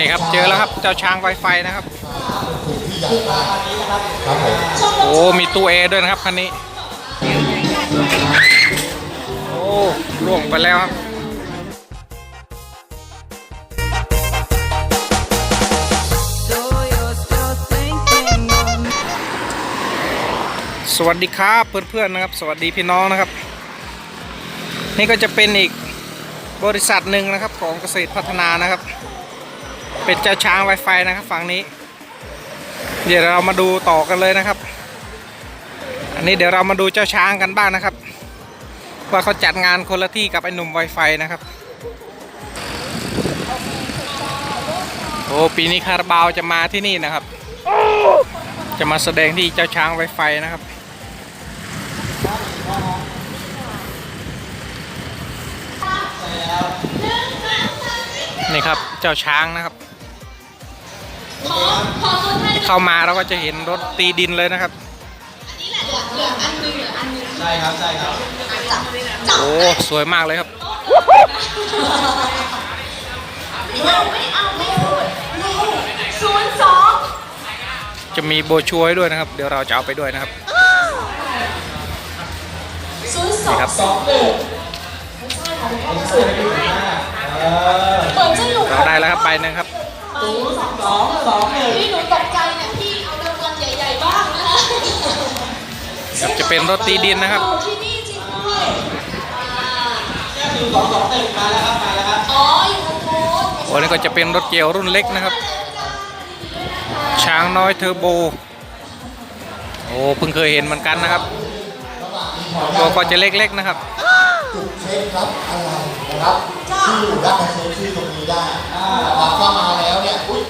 นี่ครับเจอแล้วครับเจ้าช้างไวไฟนะครับที่ใหญ่มากครับผมโอ้มีตู้เอด้วยนะครับคันนี้โอ้ล่วงไปแล้วครับ So you're still thinking of me. สวัสดีครับเพื่อนๆนะครับ สวัสดีพี่น้องนะครับ นี่ก็จะเป็นอีกบริษัทหนึ่งนะครับของเกษตรพัฒนานะครับ เป็นเจ้าช้าง Wi-Fi นะครับฝั่งนี้ เดี๋ยวเรามาดูต่อกันเลยนะครับ อันนี้เดี๋ยวเรามาดูเจ้าช้างกันบ้างนะครับ ว่าเขาจัดงานคนละที่กับไอ้หนุ่ม Wi-Fi นะครับโอ้ปีนี้คาราบาวจะมาที่นี่นะครับ จะมาแสดงที่เจ้าช้าง Wi-Fi นะครับนี่ครับเจ้าช้างนะครับ เข้ามาเราก็จะเห็นรถตีดินเลยนะครับใช่ครับใช่ครับโอ้สวยมากเลยครับศูนย์สองจะมีโบรชัวร์ให้ด้วยนะครับ เดี๋ยวเราจะเอาไปด้วยนะครับศูนย์สอนี่งครับสองหนึ่งเหมือนจะอยู่เราได้แล้วครับใบหนึ่งครับ ศูนย์สองสองสองหนึ่ง พี่หนูตกใจเนี่ยพี่เอารางวัลใหญ่ๆบ้างนะคะครับจะเป็นรถตีดินนะครับอยู่ที่นี่จริงด้วยสองสองหนึ่งมาแล้วครับ มาแล้วครับ อ๋ออยู่ตรงโน้นโอ้นี่ก็จะเป็นรถเกียวรุ่นเล็กนะครับ ช้างน้อยเทอร์โบ โอ้เพิ่งเคยเห็นเหมือนกันนะครับ ตัวก็จะเล็กๆนะครับ จุดเช็คครับอะไรนะครับชื่อรับมาเช็คชื่อตรงนี้ได้นะครับถ้ามา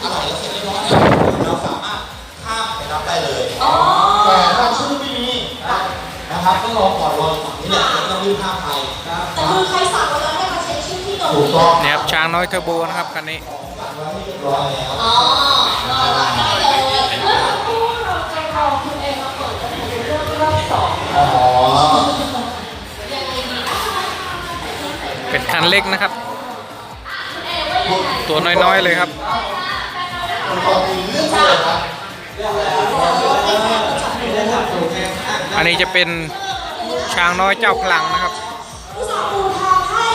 แล้วเนี่ยอุ้ยอะไรแล้วเสร็จเรียบร้อยเนี่ยเราสามารถข้ามไปรับได้เลยอ๋อ แต่ถ้าชื่อไม่มีนะครับก็รอก่อนรอฝั่งนี้แหละไม่ต้องรีบข้ามไปนะครับแต่คือใครสั่งไว้แล้วให้มาเช็คชื่อที่ตรงถูกนี้ต้องเนี่ยครับช้างน้อยเทอร์โบนะครับคันนี้ สั่งไว้ให้เรียบร้อยแล้ว อ๋อรอรับได้เลยเมื่อสักครู่เราจะรอคุณเองมาเปิดกันในเรื่องรอบสองอ๋อ ยังไงดีนะคะเป็นคันเล็กนะครับตัวน้อยๆเลยครับ คุณปอมีเรื่องอะไรครับอันนี้จะเป็นช้างน้อยเจ้าพลังนะครับผู้สาวปูทางให้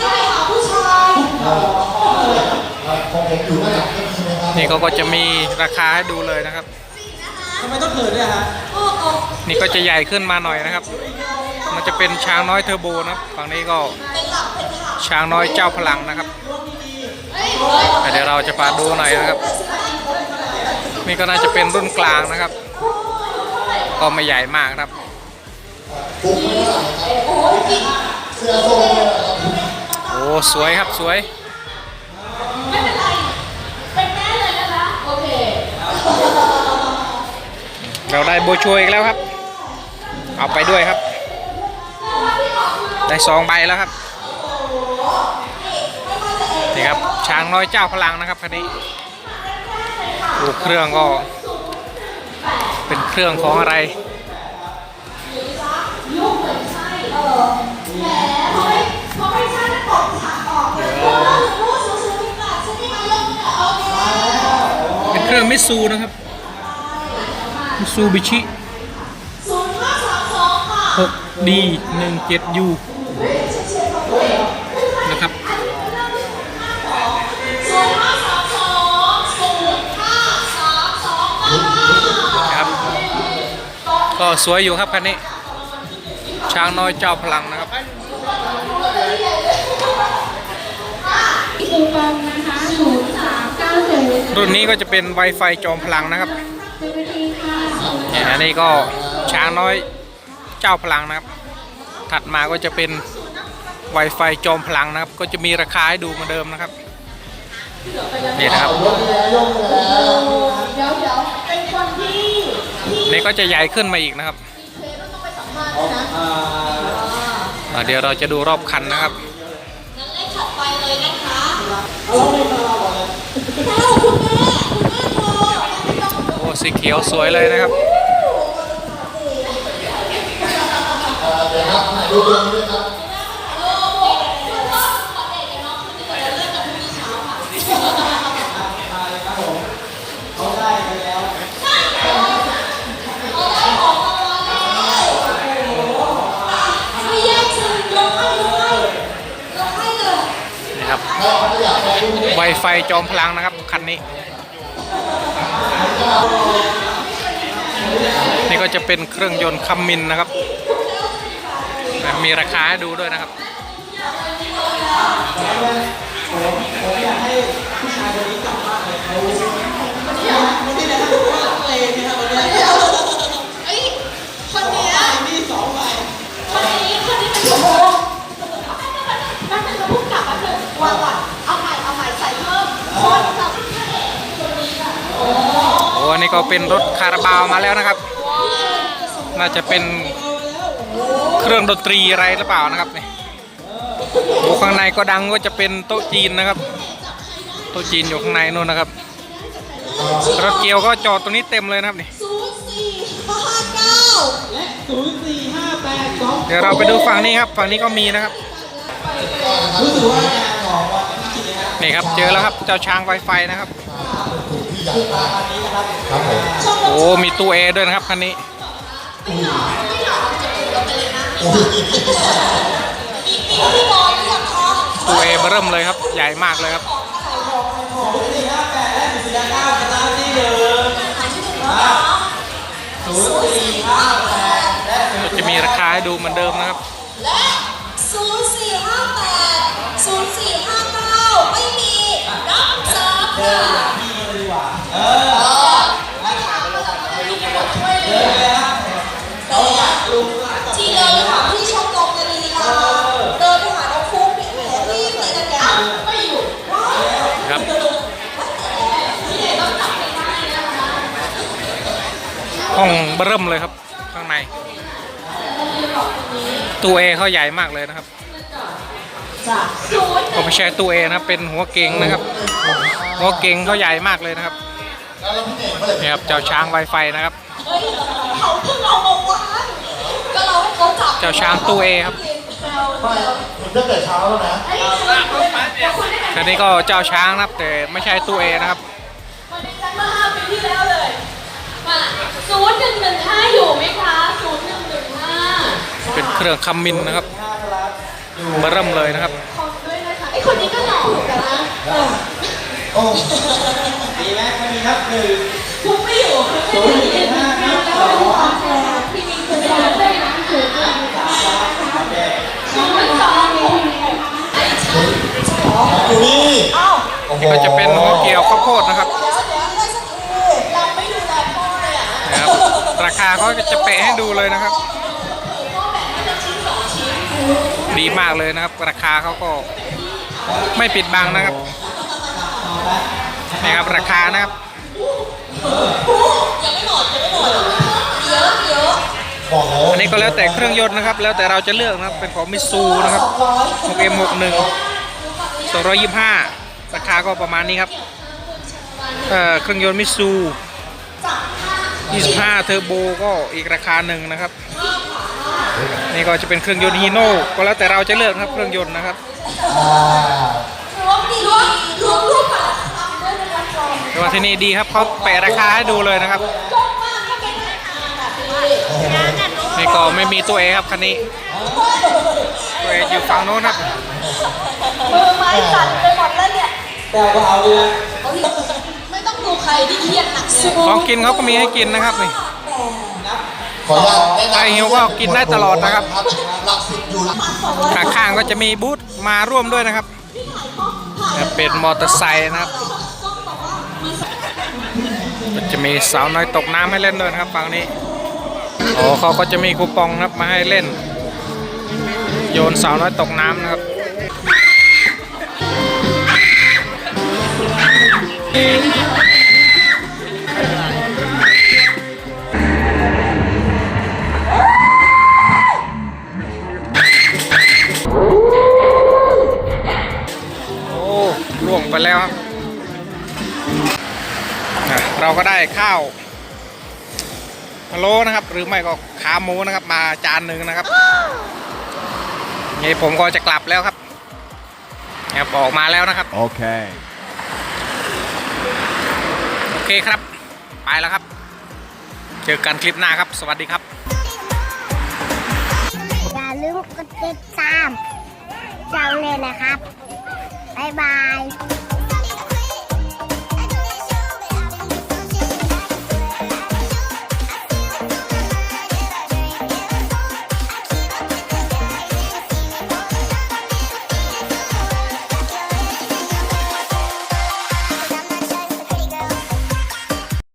ให้ไปหาผู้ชายของผมอยู่ด้านหลังก็มีนะครับนี่เขาก็จะมีราคาให้ดูเลยนะครับทำไมต้องเขินด้วยฮะโอ้โหนี่ก็จะใหญ่ขึ้นมาหน่อยนะครับ มันจะเป็นช้างน้อยเทอร์โบนะครับฝั่งนี้ก็เป็นหลักเป็นฐานช้างน้อยเจ้าพลังนะครับ เดี๋ยวเราจะพาดูหน่อยนะครับ นี่ก็น่าจะเป็นรุ่นกลางนะครับ ก็ไม่ใหญ่มากครับโอ้สวยครับสวยเราได้โบชัวร์อีกแล้วครับ เอาไปด้วยครับ ได้สองใบแล้วครับ นี่ครับช้างน้อยเจ้าพลังนะครับคันนี้ดูเครื่องก็ เป็นเครื่องของอะไรแหมเขาไม่เขาไม่ใช่ตกฉาออกเลยพูดสูงๆทุกแบบฉันนี่มายกเนี่ยโอเคเป็นเครื่องมิซูนะครับมิซูบิชิศูนย์ห้าสามสองค่ะ 6D 17U สวยอยู่ครับคันนี้ ช้างน้อยเจ้าพลังนะครับรุ่นนี้ก็จะเป็น Wi-Fi จอมพลังนะครับเจ้าหน้าที่ค่ะเนี่ยอันนี้ก็ช้างน้อยเจ้าพลังนะครับ ถัดมาก็จะเป็น Wi-Fi จอมพลังนะครับ ก็จะมีราคาให้ดูเหมือนเดิมนะครับ นี่นะครับ เดี๋ยวเดี๋ยวเป็นคนที่ที่นี่ก็จะใหญ่ขึ้นมาอีกนะครับเทปต้องไปสัมภาษณ์นะอ่าเดี๋ยวเราจะดูรอบคันนะครับ งั้นเลขถัดไปเลยนะคะเอาคุณแม่คุณแม่โทรไม่ต้องโอ้สีเขียวสวยเลยนะครับ เดี๋ยวครับถ่ายรูปลงด้วยครับ ไฟไฟจอมพลังนะครับคันนี้ นี่ก็จะเป็นเครื่องยนต์คัมมินนะครับ มีราคาให้ดูด้วยนะครับ ก็เป็นรถคาราบาวมาแล้วนะครับ น่าจะเป็นเครื่องดนตรีอะไรหรือเปล่านะครับนี่โอ้ข้างในก็ดังก็จะเป็นโต๊ะจีนนะครับ โต๊ะจีนอยู่ข้างในนู่นนะครับ รถเกียวก็จอดตรงนี้เต็มเลยนะครับนี่ย์สี่ห้าเก้าเดี๋ยวเราไปดูฝั่งนี้ครับ ฝั่งนี้ก็มีนะครับนี่ครับเจอแล้วครับเจ้าช้าง Wi-Fi นะครับ ใหญ่มากครับผมโอ้มีตู้เอด้วยนะครับคันนี้โอ้ยมีมีพี่บอลหรือยังคะตู้เอเริ่มเลยครับ ใหญ่มากเลยครับจะมีราคาให้ดูเหมือนเดิมนะครับและศูนย์สี่ห้าแปดศูนย์สี่ห้าเก้าไม่มี นับสาเออไม่ถามมาจากอะไรที่บอกช่วยเลยแต่ทีเดินหาพี่ชมรมในลีลาเดินไปหาน้องฟุ๊กเนี่ยแหมพี่ตีกันแกไม่อยู่ว้าวครับพี่เด็กต้องจับให้ได้นะคะห้องเริ่มเลยครับ ข้างในตู้เอเขาใหญ่มากเลยนะครับศูนย์ก็ไม่ใช่ตู้เอนะครับเป็นหัวเก่งนะครับ หัวเก่งเขาใหญ่มากเลยนะครับแล้วพี่เน่งเมื่อไหร่นี่ครับเจ้าช้าง Wi-Fi นะครับเฮ้ยเขาเพิ่งเอามาวางก็เราให้เขาจับเจ้าช้างตู้เอครับไม่เห็นตั้งแต่เช้าแล้วนะเฮ้ยเดี๋ยวคุณได้คันนี้ก็เจ้าช้างนะครับแต่ไม่ใช่ตู้เอนะครับวันนี้จัดมาห้าปีที่แล้วเลยมาศูนย์หนึ่งหนึ่งห้าอยู่ไหมคะศูนย์หนึ่งหนึ่งห้าเป็นเครื่องคัมมินนะครับมาเริ่มเลยนะครับขอบด้วยนะคะไอ้คนนี้ก็หล่อเหมือนกันนะเออ โอ้ดีไหมไม่มีครับหนึ่งคุณไม่อยู่คุณไม่อยู่ที่นี่แล้วก็ดูออแล้วพี่มีคุณไม่อยู่เลยนะศูนย์หนึ่งสามศูนย์สองไอ้ฉันอยู่นี่เอ้าโอ้โหนี่ก็จะเป็นหัวเกี่ยวข้าวโพดนะครับเดี๋ยวเดี๋ยวให้สักทีเราไม่ดูแลพ่อนะครับราคาเขาก็จะเปะให้ดูเลยนะครับ ดีมากเลยนะครับ ราคาเขาก็ไม่ปิดบังนะครับ นี่ครับ ราคานะครับยังไม่หมดยังไม่หมดเยอะเยอะบอกแล้วอันนี้ก็แล้วแต่เครื่องยนต์นะครับ แล้วแต่เราจะเลือกนะครับ เป็นของมิซูนะครับ 6M61 225 ราคาก็ประมาณนี้ครับเอ่อเครื่องยนต์มิซู25 เทอร์โบก็อีกราคาหนึ่งนะครับ นี่ก็จะเป็นเครื่องยนต์ฮีโน่ก็แล้วแต่เราจะเลือกนะครับเครื่องยนต์นะครับอ่ารวมดีรวมรวม แต่ว่าที่นี่ดีครับเขาแปะราคาให้ดูเลยนะครับชอบมากถ้าเป็นหน้าตาแบบนี้นี่ก็ไม่มีตัวเอครับคันนี้ตัวเออยู่ฝั่งโน้นครับมือไม้สั่นไปหมดแล้วเนี่ยแต่ก็เอาดีนะไม่ต้องดูใครที่เครียดหนักเลยของกินเขาก็มีให้กินนะครับนี่ขออนุญาตแนะนำใครหิวก็กินได้ตลอดนะครับหลักสิบอยู่หลักข้างๆก็จะมีบูธมาร่วมด้วยนะครับเป็นมอเตอร์ไซค์นะครับก็ จะมีสาวน้อยตกน้ำให้เล่นด้วยนะครับฝั่งนี้อ๋อเขาก็จะมีคูปองครับมาให้เล่น โยนสาวน้อยตกน้ำนะครับโก็ได้ข้าวพะโล้นะครับ หรือไม่ก็ขาหมูนะครับ มาจานหนึ่งนะครับนี่ผมก็จะกลับแล้วครับเนี่ยออกมาแล้วนะครับ Okay. โอเคครับ ไปแล้วครับ เจอกันคลิปหน้าครับ สวัสดีครับ อย่าลืมกดติดตามเจ้าเลยนะครับ บ๊ายบาย